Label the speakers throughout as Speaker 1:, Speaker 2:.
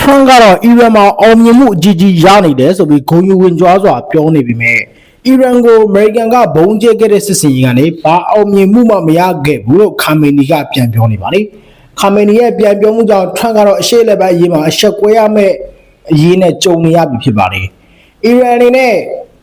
Speaker 1: ထရန့်ကတော့အီရန်မှာအောင်မြင်မှုအကြီးကြီးရနေတယ်ဆိုပြီးဂုဏ်ယူဝင်ကြွားစွာပြောနေပြီမဲ့အီရန်ကိုအမေရိကန်ကဘုံကျဲခဲ့တဲ့စစ်စင်ရေးကနေဘာအောင်မြင်မှုမှမရခဲ့ဘူးလို့ခါမေနီကပြန်ပြောနေပါတယ်ခါမေနီရဲ့ပြန်ပြောမှုကြောင့်ထရန့်ကတော့အရှေ့လက်ဘက်အရေးမှာအဆက်ကွဲရမယ့်အရေးနဲ့ကြုံနေရပြီဖြစ်ပါတယ်အီရန်အနေနဲ့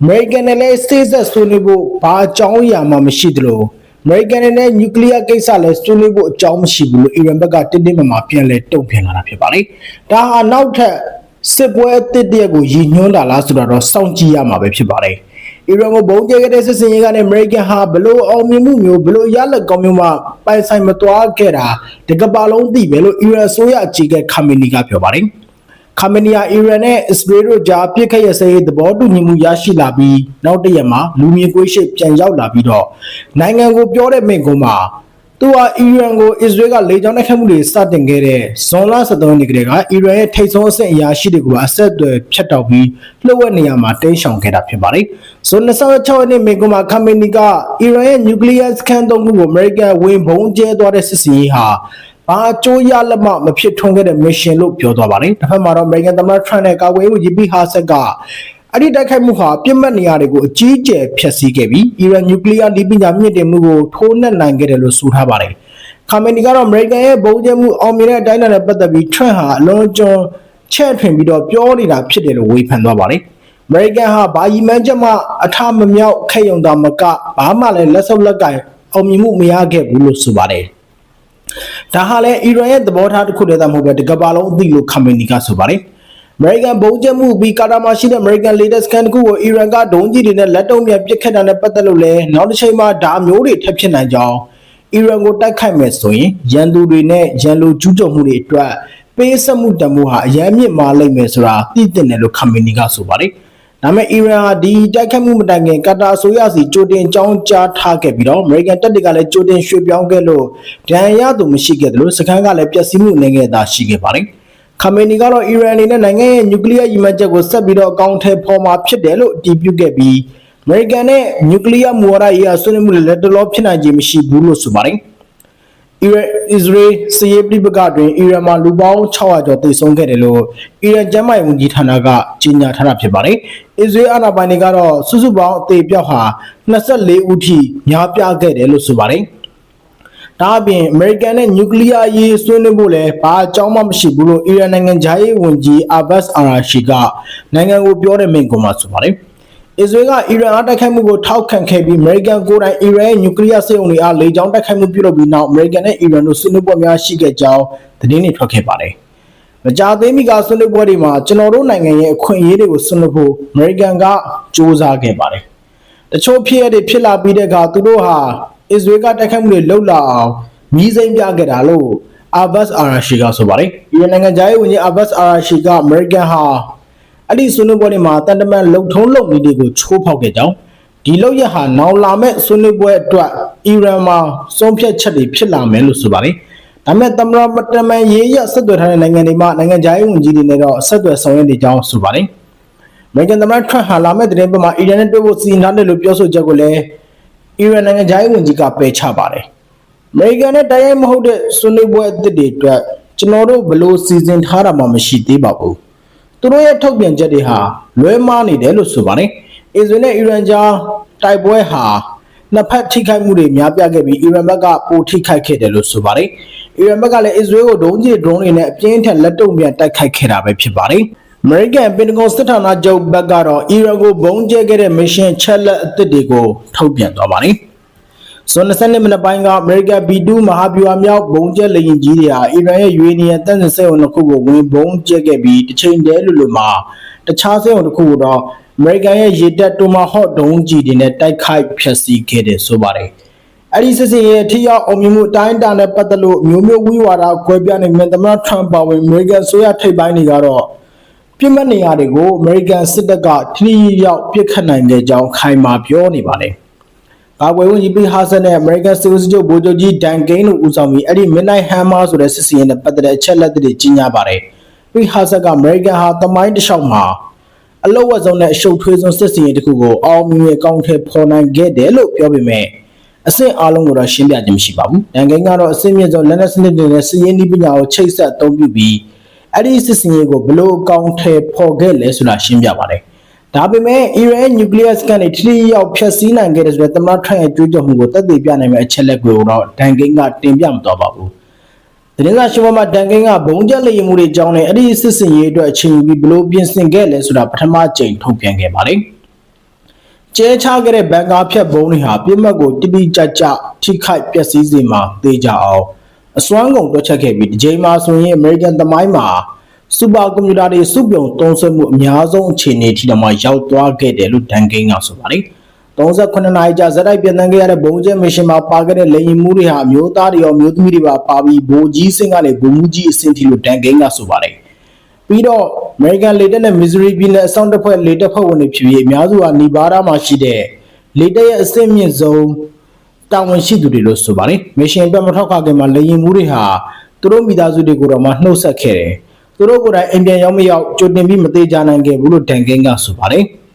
Speaker 1: အမေရိကန်နဲ့လည်းစေ့စပ်ဆွေးနွေးဖို့ဘာအကြောင်းအရာမှမရှိသလို အမေရိကန်နဲ့နျူကလ িয়ার ကိစ္စလည်းဆွေးနွေးဖို့အကြောင်းမရှိဘူးလို့အီရန်ဘက်ကတင်းတင်းမာမာပြန်လဲတုံ့ပြန်လာတာဖြစ်ပါတယ်။ဒါဟာနောက်ထပ်စစ်ပွဲအသစ်တစ်ရက်ကိုရည်ညွှန်းတာလားဆိုတော့စောင့်ကြည့်ရမှာပဲဖြစ်ပါတယ်။အီရန်ကိုဘုံကျဲခဲ့တဲ့စစ်စင်ရေးကနေအမေရိကန်ဟာဘလို့အောင်မြင်မှုမျိုးဘလို့ရလက်ကောင်းမျိုးမှပိုင်ဆိုင်မသွားခဲ့တာဒီကမ္ဘာလုံးသိပဲလို့အီရန်ဆိုရအကြီးကခါမီနီကပြောပါတယ်။ ခါမနီယာအီရန်နဲ့အစ္စရေးတို့ကြားပြစ်ခတ်ရစရေးသဘောတူညီမှုရရှိလာပြီးနောက်တစ်ရက်မှာလူမျိုးကွေးရှိပြန်ရောက်လာပြီးတော့နိုင်ငံကိုပြောတဲ့မိန့်ခွန်းမှာသူဟာအီရန်ကိုအစ္စရေးကလေကြောင်းတိုက်ခိုက်မှုတွေစတင်ခဲ့တဲ့ဇွန်လ23ရက်နေ့ကတည်းကအီရန်ရဲ့ထိပ်ဆုံးအဆင့်အရာရှိတွေကိုအဆက်အသွယ်ဖြတ်တောက်ပြီးလှုပ်ဝက်နေရမှာတင်းရှောင်ခဲ့တာဖြစ်ပါတယ်။ဇွန်26ရက်နေ့မိန့်ခွန်းမှာခါမနီကအီရန်ရဲ့နျူကလ িয়ার စကန်သုံးခုကိုအမေရိကန်ဝင်ဘုံကျဲသွားတဲ့စစ်စင်ရေးဟာ ဘာအကျိုးရလက်မမဖြစ်ထွန်းခဲ့တဲ့ mission လို့ပြောသွားပါတယ်။တစ်ဖက်မှာတော့ American သမ္မတ Trump နဲ့ကာကွယ်ရေးဝန်ကြီး Pete Hegseth ကအဲ့ဒီတိုက်ခိုက်မှုဟာပြစ်မှတ်နေရာတွေကိုအကြီးအကျယ်ဖျက်ဆီးခဲ့ပြီးအီရန်နျူကလ িয়ার လိပညာမြင့်တင်မှုကိုထိုးနှက်နိုင်ခဲ့တယ်လို့ဆိုထားပါတယ်။ခါမနီကတော့ American ရဲ့ဘုံကျဲမှုအောင်မြင်တဲ့အတိုင်းအတာနဲ့ပတ်သက်ပြီး Trump ဟာအလွန်ကျွံချဲ့ထွင်ပြီးတော့ပြောနေတာဖြစ်တယ်လို့ဝေဖန်သွားပါတယ်။ American ဟာဘာယီမန်းချက်မှအထမမြောက်ခဲ့ရုံသာမကဘာမှလည်းလက်ဆုပ်လက်ကင်အောင်မြင်မှုမရခဲ့ဘူးလို့ဆိုပါတယ်။ ဒါဟာလည်းအီရန်ရဲ့သဘောထားတစ်ခုတည်းသာမဟုတ်ပဲတကမ္ဘာလုံးအသိလို့ခမနီကဆိုပါတယ်။ American ဘုံကျမှုပြီးကာတာမှာရှိတဲ့ American latest scan တခုကိုအီရန်ကဒုံးကြီးတွေနဲ့လက်တုံးပြန်ပစ်ခတ်တာနဲ့ပတ်သက်လို့လည်းနောက်တစ်ချိန်မှာဒါမျိုးတွေထပ်ဖြစ်နိုင်ကြောင်းအီရန်ကိုတိုက်ခိုက်မယ်ဆိုရင်ရန်သူတွေနဲ့ရန်လိုကျူးကျော်မှုတွေအတွက်ပေးဆက်မှုတမှုဟာအရန်မြင့်မာလိမ့်မယ်ဆိုတာသိတဲ့တယ်လို့ခမနီကဆိုပါတယ်။ ဒါပေမဲ့အီရန်ဟာဒီတိုက်ခတ်မှုမတိုင်ခင်ကာတာအစိုးရစီကြိုတင်ကြောင်းကြားထားခဲ့ပြီးတော့အမေရိကန်တပ်တွေကလည်းကြိုတင်ရွှေ့ပြောင်းခဲ့လို့ဒဏ်ရာရသူမရှိခဲ့တယ်လို့စခန်းကလည်းပျက်စီးမှုနေခဲ့တာရှိခဲ့ပါတယ်။ခမနီကတော့အီရန်အနေနဲ့နိုင်ငံရဲ့နျူကလ িয়ার ရည်မှန်းချက်ကိုဆက်ပြီးတော့အကောင့်ထဲပေါ်မှာဖြစ်တယ်လို့အတည်ပြုခဲ့ပြီးအမေရိကန်နဲ့နျူကလ িয়ার မူဝါဒရေးအဆွေးနွေးမှုတွေလက်တလောဖြစ်နိုင်ခြင်းမရှိဘူးလို့ဆိုပါတယ်။ အီရန်အစ္စရေးစစ်ရေးပြပကတွင်အီရန်မှာလူပေါင်း600ကျော်သေဆုံးခဲ့တယ်လို့အီရန်ကျန်းမာရေးဝန်ကြီးဌာနကကြေညာထားတာဖြစ်ပါတယ်။အစ္စရေးအာဏာပိုင်တွေကတော့စုစုပေါင်းအသေးပြောက်ဟာ24ဦးထိများပြားခဲ့တယ်လို့ဆိုပါတယ်။ဒါအပြင်အမေရိကန်နဲ့နျူကလ িয়ার ရေးဆွေးနွေးဖို့လည်းဘာအကြောင်းမှမရှိဘူးလို့အီရန်နိုင်ငံခြားရေးဝန်ကြီးအာဘတ်အာရာရှီကနိုင်ငံကိုပြောတဲ့မိန့်ခွန်းမှာဆိုပါတယ်။ အစ္စရေးကအီရန်အားတိုက်ခိုက်မှုကိုထောက်ခံခဲ့ပြီးအမေရိကန်ကိုယ်တိုင်အီရန်ရဲ့နျူကလ িয়ার စစ်အုံတွေအားလေကြောင်းတိုက်ခိုက်မှုပြုလုပ်ပြီးနောက်အမေရိကန်နဲ့အီရန်တို့ဆွေးနွေးပွဲများရှိခဲ့ကြောင်းသတင်းတွေထွက်ခဲ့ပါတယ်။မကြာသေးမီကဆွေးနွေးပွဲတွေမှာကျွန်တော်တို့နိုင်ငံရဲ့အခွင့်အရေးတွေကိုဆွေးနွေးဖို့အမေရိကန်ကစ조사ခဲ့ပါတယ်။တချို့ဖြစ်ရတွေဖြစ်လာပြီးတဲ့အခါသူတို့ဟာအစ္စရေးကတိုက်ခိုက်မှုတွေလှုပ်လာအောင်မြည်စိမ့်ပြခဲ့တာလို့အာဘတ်အာရာရှီကဆိုပါတယ်။အီရန်နိုင်ငံသားရေးဝန်ကြီးအာဘတ်အာရာရှီကအမေရိကန်ဟာ အဲ့ဒီဆွေးနွေးပွဲတွေမှာတန်တမန်လုံထုံးလုံနည်းတွေကိုချိုးဖောက်ခဲ့ကြောင်းဒီလောက်ရဟာနောင်လာမဲ့ဆွေးနွေးပွဲအတွက်အီရန်မှာဆုံးဖြတ်ချက်တွေဖြစ်လာမယ်လို့ဆိုပါတယ်။ဒါပေမဲ့သမရမတမန်ရေးရဆက်သွယ်ထားတဲ့နိုင်ငံတွေမှာနိုင်ငံခြားရေးဝန်ကြီးတွေနဲ့တော့ဆက်သွယ်ဆောင်ရွက်နေကြောင်းဆိုပါတယ်။အမေရိကန်သမ္မတထရန့်ဟာလာမဲ့တဲ့ပတ်မှာအီရန်နဲ့တွေ့ဖို့စီစဉ်ထားတယ်လို့ပြောဆိုချက်ကိုလည်းအီရန်နိုင်ငံခြားရေးဝန်ကြီးကပယ်ချပါတယ်။အမေရိကန်နဲ့တိုင်းရိုက်မဟုတ်တဲ့ဆွေးနွေးပွဲအသစ်တွေအတွက်ကျွန်တော်တို့ဘလို့စီစဉ်ထားတာမှမရှိသေးပါဘူး။ သူတို့ရဲ့ထုတ်ပြန်ချက်တွေဟာလွဲမှားနေတယ်လို့ဆိုပါတယ်အစ္စရေးနဲ့အီရန်ကြားတိုက်ပွဲဟာနှစ်ဖက်ထိခိုက်မှုတွေများပြားခဲ့ပြီးအီရန်ဘက်ကပိုထိခိုက်ခဲ့တယ်လို့ဆိုပါတယ်အီရန်ဘက်ကလည်းအစ္စရေးကိုဒုံးကျည်ဒရုန်းတွေနဲ့အပြင်းထန်လက်တုံ့ပြန်တိုက်ခိုက်ခဲ့တာပဲဖြစ်ပါတယ်အမေရိကန်ပင်တဂွန်စစ်ဌာနချုပ်ဘက်ကတော့အီရန်ကိုဘုံကျဲခဲ့တဲ့မစ်ရှင်ချက်လက်အသစ်တွေကိုထုတ်ပြန်သွားပါတယ် ဇွန်20မိနစ်ပိုင်းကအမေရိကန် B2 မဟာဗျူဟာမြောက်ဘုံကျက်လေယာဉ်ကြီးတွေဟာအီရန်ရဲ့ယူရေနီယံတန်ဆင်စက်ရုံတစ်ခုကိုဝင်ဘုံကျက်ခဲ့ပြီးတစ်ချိန်တည်းလိုလိုမှာတခြားစက်ရုံတစ်ခုကိုတော့အမေရိကန်ရဲ့ရေတပ်တိုမာဟော့ဒုံးကြီးတွေနဲ့တိုက်ခိုက်ဖျက်ဆီးခဲ့တယ်ဆိုပါတယ်။အဲ့ဒီစစ်စင်ရဲ့ထိရောက်အောင်မြင်မှုအတိုင်းအတာနဲ့ပတ်သက်လို့မျိုးမျိုးဝိဝါဒကွဲပြားနေမြန်သမ္မတထရန့်ပါဝင်အမေရိကန်ဆိုရထိပ်ပိုင်းတွေကတော့ပြစ်မှတ်နေရာတွေကိုအမေရိကန်စစ်တပ်ကထိရောက်ပစ်ခတ်နိုင်တဲ့ကြောင်းခိုင်မာပြောနေပါတယ်။ ကာကွယ်ဝန်ကြီးပီဟာဆန်နဲ့ American Civil ချုပ်ဗိုလ်ချုပ်ကြီးဒန်ကိန်းတို့ဦးဆောင်ပြီးအဲ့ဒီ Midnight Hammer ဆိုတဲ့စစ်စင်ရေးနဲ့ပတ်သက်တဲ့အချက်လက်တွေကြီးညာပါတယ်။ပီဟာဆန်က American ဟာတမိုင်းတစ်လျှောက်မှာအလောက်ဝက်ဆုံးနဲ့အရှုပ်ထွေးဆုံးစစ်စင်ရေးတစ်ခုကိုအောင်မြင်ရကောင်းထဲပေါ်နိုင်ခဲ့တယ်လို့ပြောပေမဲ့အဆင့်အားလုံးကိုတော့ရှင်းပြခြင်းမရှိပါဘူး။ဒန်ကိန်းကတော့အဆင့်မြင့်ဆုံးလက်နက်စနစ်တွေနဲ့စစ်ရေးနည်းပညာကိုချိတ်ဆက်အသုံးပြုပြီးအဲ့ဒီစစ်စင်ရေးကိုဘလို့အကောင့်ထဲပေါ်ခဲ့လဲဆိုတာရှင်းပြပါတယ် ဒါပေမဲ့ Iran nuclear စကန်တွေထိထိရောက်ဖျက်ဆီးနိုင်ခဲ့တဲ့ဆိုတဲ့သမ္မတထရန့်ရဲ့ကြွေးကြော်မှုကိုသက်သေပြနိုင်မယ့်အချက်လက်တွေကိုတော့ဒန်ကိန်းကတင်ပြမသွားပါဘူး။သတင်းစာရှင်းလင်းပွဲမှာဒန်ကိန်းကဘုံကျက်လေရင်မှုတွေကြောင်းနဲ့အဲ့ဒီစစ်စင်ရေးအတွက်အချိန်ယူပြီးဘလို့ပြင်ဆင်ခဲ့လဲဆိုတာပထမကြိမ်ထုတ်ပြန်ခဲ့ပါတယ်။ကျဲချခဲ့တဲ့ဘန်ကာဖြတ်ဘုံတွေဟာပြစ်မှတ်ကိုတိတိကျကျထိခိုက်ပျက်စီးစေမှာသိကြအောင်အစွမ်းကုန်တွက်ချက်ခဲ့ပြီးဒီချိန်မှာဆိုရင် American သမိုင်းမှာ စူပါကွန်ပျူတာတွေစုပြုံသုံးစွဲမှုအများဆုံးအခြေအနေထိတောင်မှရောက်သွားခဲ့တယ်လို့ဒန်ကိန်းကဆိုပါတယ်။38နာရီကြာဇက်တိုက်ပြန်တန်းခဲ့ရတဲ့ဘုံကျဲမရှင်မှာပါခဲ့တဲ့လေရင်မှုတွေဟာမျိုးသားတွေရောမျိုးသမီးတွေပါပါပြီးဘိုးကြီးစင်ကနေဘုံမူကြီးအဆင့်ထိလို့ဒန်ကိန်းကဆိုပါတယ်။ပြီးတော့ American လေတပ်နဲ့ Missouri ပြည်နယ်အစောင့်တပ်ဖွဲ့လေတပ်ဖွဲ့ဝင်တွေဖြစ်ပြီးအများစုဟာနီဗားဒါးမှာရှိတဲ့လေတပ်ရဲ့အဆင့်မြင့်ဆုံးတာဝန်ရှိသူတွေလို့ဆိုပါတယ်။မရှင်ပြမထောက်ခခင်မှာလေရင်မှုတွေဟာသူတို့မိသားစုတွေကိုတော့မှနှုတ်ဆက်ခဲ့တယ်။ သူတို့ကိုယ်တိုင်အိမ်ပြန်ရောက်မရောက်ကြိုတင်ပြီးမသေးကြနိုင်ခဲ့ဘူးလို့ဒန်ကင်းကဆိုပါတယ်။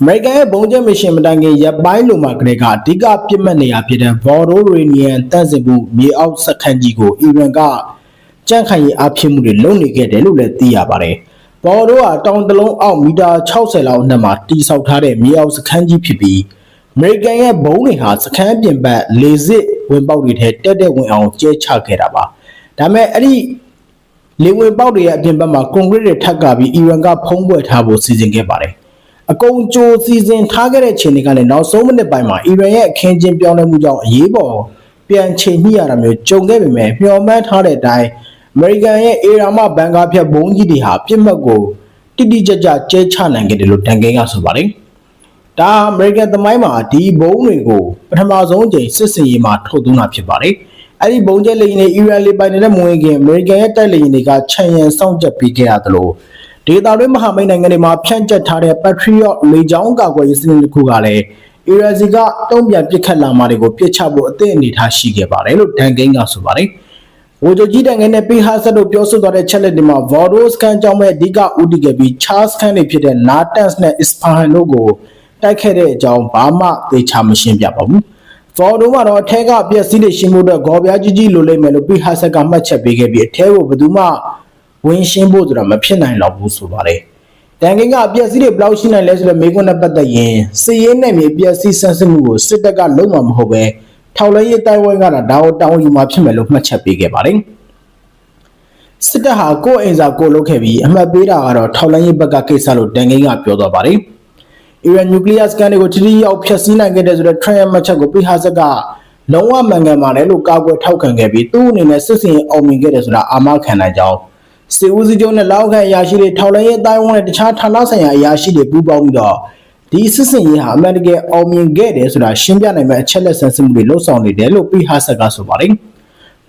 Speaker 1: အမေရိကန်ရဲ့ဘုံကျဲမရှင်မတိုင်ခင်ရပ်ပိုင်းလိုမှာကလေးကအဓိကပြစ်မှတ်နေရာဖြစ်တဲ့ Vodo Iranian တန့်စင်မှုမြေအောက်စခန်းကြီးကိုအီရန်ကကြန့်ခိုင်ရေးအဖြစ်မှုတွေလုပ်နေခဲ့တယ်လို့လည်းသိရပါတယ်။ Vodo ကတောင်တလုံးအောက်မီတာ60လောက်အနက်မှာတိစောက်ထားတဲ့မြေအောက်စခန်းကြီးဖြစ်ပြီးအမေရိကန်ရဲ့ဘုံတွေဟာစခန်းပြင်ပလေစစ်ဝင်ပေါက်တွေထဲတက်တက်ဝင်အောင်ကျဲချခဲ့တာပါ။ဒါပေမဲ့အဲ့ဒီ လေဝင်ပေါက်တွေရဲ့အပြင်ဘက်မှာကွန်ကရစ်တွေထပ်ကာပြီးအီရန်ကဖုံးကွယ်ထားဖို့စီစဉ်ခဲ့ပါတယ်။အကုန်ကြိုစီစဉ်ထားခဲ့တဲ့ချိန်တွေကလည်းနောက်ဆုံးမိနစ်ပိုင်းမှာအီရန်ရဲ့အခင်းချင်းပြောင်းလဲမှုကြောင့်အရေးပေါ်ပြန်ချိန်ညှိရတာမျိုးကြုံခဲ့ပေမဲ့မျှော်မှန်းထားတဲ့အတိုင်းအမေရိကန်ရဲ့အေရာမဘန်ကာဖြတ်ဘုံကြီးတွေဟာပြစ်မှတ်ကိုတိတိကျကျကျဲချနိုင်ခဲ့တယ်လို့တန်ကင်းကဆိုပါတယ်။ဒါအမေရိကန်သမိုင်းမှာဒီဘုံတွေကိုပထမဆုံးအကြိမ်စစ်စင်ရေးမှာထုတ်သွင်းတာဖြစ်ပါတယ်။ အဲ့ဒီဘုံကျက်လေရင်တွေအီရန်လေပိုင်နေတဲ့မဝင်ခင်အမေရိကန်ရဲ့တိုက်လေရင်တွေကခြံရံစောင့်ကြပ်ပေးခဲ့ရသလိုဒေတာတွင်းမဟာမိတ်နိုင်ငံတွေမှာဖြန့်ကျက်ထားတဲ့ Patriot လေကြောင်းကာကွယ်ရေးစနစ်တစ်ခုကလည်းအီရန်စီကတုံ့ပြန်ပစ်ခတ်လာမှာတွေကိုပြစ်ချဖို့အသင့်အနေထားရှိခဲ့ပါတယ်လို့ဒန်ကိန်းကဆိုပါတယ်။ဝိုဂျိုကြီးတန်ငယ်နဲ့ပေးဟာဆက်တို့ပြောဆိုသွားတဲ့ချက်လက်တွေမှာ Vodos ကန်ကြောင့်ပဲအဓိကဦးတည်ခဲ့ပြီး Charles ကန်တွေဖြစ်တဲ့ Natanz နဲ့ Isfahan တို့ကိုတိုက်ခဲ့တဲ့အကြောင်းဘာမှသေချာမရှင်းပြပါဘူး။ ဖော်ဒိုကတော့အထက်ကပျက်စီးနေရှင်းဖို့အတွက်ဂေါ်ပြားကြီးကြီးလိုလိမ့်မယ်လို့ပိဟာဆက်ကမှတ်ချက်ပေးခဲ့ပြီးအထက်ကိုဘယ်သူမှဝင်ရှင်းဖို့ဆိုတာမဖြစ်နိုင်တော့ဘူးဆိုပါတယ်။တန်ကင်းကအပျက်စီးတွေဘယ်လောက်ရှိနိုင်လဲဆိုတော့မေကွန်းနဲ့ပတ်သက်ရင်စစ်ရေးနဲ့မြေပျက်စီးဆန်းစစ်မှုကိုစစ်တပ်ကလုံးဝမဟုတ်ပဲထောက်လဲရေးတိုင်ဝမ်ကဒါကိုတောင်းယူမှာဖြစ်မယ်လို့မှတ်ချက်ပေးခဲ့ပါတယ်။စစ်တပ်ဟာကိုယ်အိမ်စာကိုလုပ်ခဲ့ပြီးအမှတ်ပေးတာကတော့ထောက်လဲရေးဘက်ကကိစ္စလို့တန်ကင်းကပြောသွားပါတယ်။ အီရန်နျူကလ িয়ার စကန်တွေကိုချီတီရောက်ဖျက်ဆီးနိုင်ခဲ့တဲ့ဆိုတဲ့ Trump ရဲ့မှတ်ချက်ကိုပိဟာဆက်ကလုံးဝမှန်ကန်ပါတယ်လို့ကာကွယ်ထောက်ခံခဲ့ပြီးသူ့အနေနဲ့စစ်စင်အောင်မြင်ခဲ့တယ်ဆိုတာအာမခံနိုင်ကြောင်းစေဦးစီးချုပ်နဲ့လောက်ခံအရာရှိတွေထောက်လှမ်းရေးအတိုင်းဝန်နဲ့တခြားဌာနဆိုင်ရာအရာရှိတွေပူးပေါင်းပြီးတော့ဒီစစ်စင်ရေးဟာအမှန်တကယ်အောင်မြင်ခဲ့တယ်ဆိုတာရှင်းပြနိုင်မယ့်အချက်လက်ဆန်းစစ်မှုတွေလှုပ်ဆောင်နေတယ်လို့ပိဟာဆက်ကဆိုပါတယ်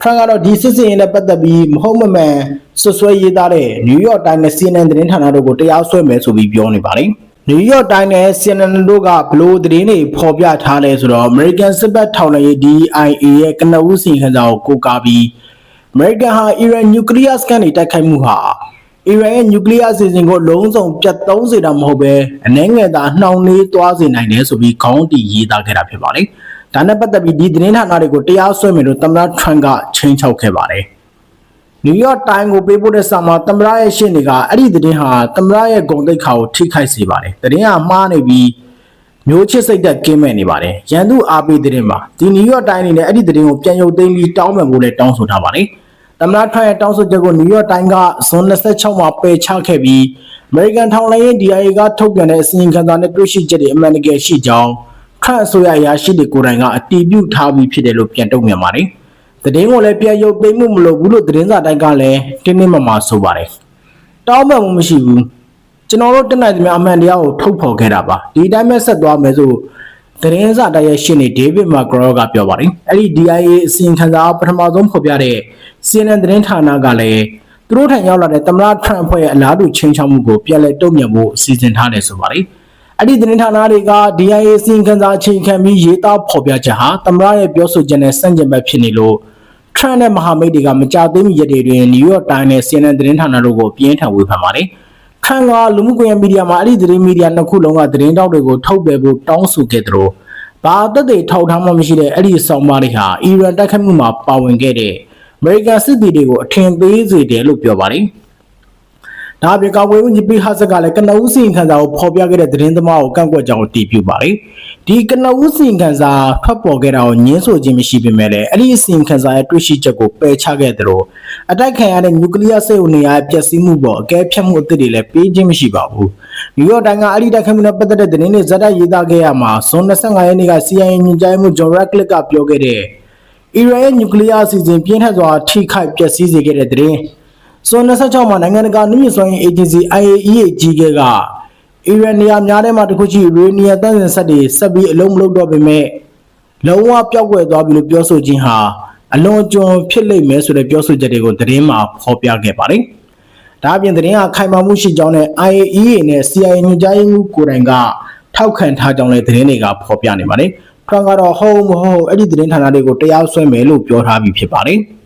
Speaker 1: ထရန့်ကတော့ဒီစစ်စင်ရေးနဲ့ပတ်သက်ပြီးမဟုတ်မမှန်ဆွဆွဲရေးသားတဲ့ New York Times နဲ့ CNN သတင်းဌာနတို့ကိုတရားစွဲမယ်ဆိုပြီးပြောနေပါတယ်။ နယူးယောက်တိုင်းနဲ့ CNN တို့ကဘလို့သတင်းတွေဖော်ပြထားလဲဆိုတော့ American စစ်ဘက်ထောက်လှမ်းရေး DIA ရဲ့ကနဦးစီခံစာကိုကိုးကားပြီး American ဟာ Iran nuclear scan တွေတိုက်ခိုက်မှုဟာ Iran ရဲ့ nuclear အစီအစဉ်ကိုလုံးစုံပြတ်သုံးစေတာမဟုတ်ပဲအနှဲငယ်သာနှောင့်နှေးသွားစေနိုင်တယ်ဆိုပြီးခေါင်းတီရေးသားခဲ့တာဖြစ်ပါတယ်။ဒါနဲ့ပတ်သက်ပြီးဒီသတင်းဌာနတွေကိုတရားစွဲမယ်လို့သမ္မတ Trump ကချိန်ချောက်ခဲ့ပါတယ်။ နယူးယောက်တိုင်းကိုပေးပို့တဲ့စာမှာသမ္မတရဲ့ရှင်းတွေကအဲ့ဒီသတင်းဟာသမ္မတရဲ့ဂုဏ်သိက္ခာကိုထိခိုက်စေပါတယ်။သတင်းကမှားနေပြီးမျိုးချစ်စိတ်သက်ကင်းမဲ့နေပါတယ်။ရန်သူအားပေးသတင်းပါ။ဒီနယူးယောက်တိုင်းအနေနဲ့အဲ့ဒီသတင်းကိုပြန်ရုပ်သိမ်းပြီးတောင်းပန်ဖို့လည်းတောင်းဆိုထားပါတယ်။သမ္မတထရန့်ရဲ့တောင်းဆိုချက်ကိုနယူးယောက်တိုင်းကဇွန်26မှာပယ်ချခဲ့ပြီး American ထောင်လိုင်းရဲ့ DIA ကထုတ်ပြန်တဲ့အစီရင်ခံစာနဲ့တွေ့ရှိချက်တွေအမှန်တကယ်ရှိကြောင်းထရန့်အစိုးရအရာရှိတွေကိုယ်တိုင်ကအတည်ပြုထားပြီးဖြစ်တယ်လို့ပြန်တုံ့ပြန်ပါတယ်။ သတင်းကိုလည်းပြန်ရုပ်သိမ်းမှုမလုပ်ဘူးလို့သတင်းစာတိုင်းကလည်းတင်းတင်းမာမာဆိုပါတယ်တောင်းပန်မှုမရှိဘူးကျွန်တော်တို့တက်နိုင်သမျှအမှန်တရားကိုထုတ်ဖော်ခဲ့တာပါဒီတိုင်းပဲဆက်သွားမယ်ဆိုသတင်းစာတိုင်းရဲ့ရှင်းနေဒေးဗစ်မာဂရောကပြောပါတယ်အဲ့ဒီ DIA အစီရင်ခံစာပထမဆုံးဖော်ပြတဲ့ CNN သတင်းဌာနကလည်းသူတို့ထံရောက်လာတဲ့သမ္မတထရန့်ဖွဲ့ရဲ့အလားတူချင်းချောက်မှုကိုပြန်လည်တုံ့ပြန်ဖို့စီစဉ်ထားတယ်ဆိုပါတယ်အဲ့ဒီသတင်းဌာနတွေက DIA အစီရင်ခံစာအချိန်ခံပြီးရေးသားဖော်ပြချက်ဟာသမ္မတရဲ့ပြောဆိုချက်နဲ့ဆန့်ကျင်ဘက်ဖြစ်နေလို့ ထရန့်နဲ့မဟာမိတ်တွေကမကြသေးမီရက်တွေတွင်နယူးယောက်တိုင်းနဲ့ CNN သတင်းဌာနတို့ကိုပြင်းထန်ဝေဖန်ပါတယ်။ထရန့်ကလူမှုကွန်ရက်မီဒီယာမှာအဲ့ဒီသတင်းမီဒီယာနှစ်ခုလုံးကသတင်းတောက်တွေကိုထုတ်ပယ်ဖို့တောင်းဆိုခဲ့သလိုဘာသက်သေထောက်ထားမှမရှိတဲ့အဲ့ဒီဆောင်မတွေဟာအီရန်တိုက်ခိုက်မှုမှာပါဝင်ခဲ့တဲ့မေရိကန်စစ်သည်တွေကိုအထင်သေးစေတယ်လို့ပြောပါတယ်။ ဒါအပြင်ကာကွယ်ဝင်ကြီးပိဟာဆက်ကလည်းကနဦးစီရင်ခံစာကိုဖော်ပြခဲ့တဲ့သတင်းသမားကိုကန့်ကွက်ကြောင်းတည်ပြုပါတယ်။ဒီကနဦးစီရင်ခံစာထွက်ပေါ်ခဲ့တာကိုညှင်းဆိုခြင်းမရှိပေမဲ့လည်းအဲ့ဒီစီရင်ခံစာရဲ့တွေ့ရှိချက်ကိုပယ်ချခဲ့တယ်လို့အတိုက်ခံရတဲ့နျူကလ িয়ার စိတ်ဝင်နေရာပျက်စီးမှုပေါ်အကဲဖြတ်မှုအသစ်တွေလည်းပေးခြင်းမရှိပါဘူး။နယူးယောက်တိုင်းကအဲ့ဒီတိုက်ခိုက်မှုနဲ့ပတ်သက်တဲ့သတင်းတွေဇာတ်တိုက်ရေးသားခဲ့ရမှာဇွန်25ရက်နေ့က CIA ညွှန်ကြားမှုဂျော်ရက်လစ်ကပြောခဲ့တဲ့အီရန်ရဲ့နျူကလ িয়ার အစီအစဉ်ပြင်းထန်စွာထိခိုက်ပျက်စီးစေခဲ့တဲ့သတင်း ဇွန်26မှာနိုင်ငံတကာနှိမ့်စွမ်းရေးအေဂျင်စီ IAEA ကြီးကကအီရန်နေရာများထဲမှာတစ်ခုရှိရေနီယာတန်းစင်ဆက်တွေဆက်ပြီးအလုံးမလုံးတော့ပေမဲ့လုံးဝပျောက်ကွယ်သွားပြီလို့ပြောဆိုခြင်းဟာအလွန်အကျွံဖြစ်လိမ့်မယ်ဆိုတဲ့ပြောဆိုချက်တွေကိုသတင်းမှာဖော်ပြခဲ့ပါတယ်။ဒါအပြင်သတင်းဟာခိုင်မာမှုရှိကြောင်းနဲ့ IAEA နဲ့ CIA ညွှန်ကြားရေးမှူးကိုယ်တိုင်ကထောက်ခံထားကြောင်းလည်းသတင်းတွေကဖော်ပြနေပါတယ်။ထရန့်ကတော့ဟုတ်မဟုတ်အဲ့ဒီသတင်းဌာနတွေကိုတရားစွဲမယ်လို့ပြောထားပြီးဖြစ်ပါတယ်။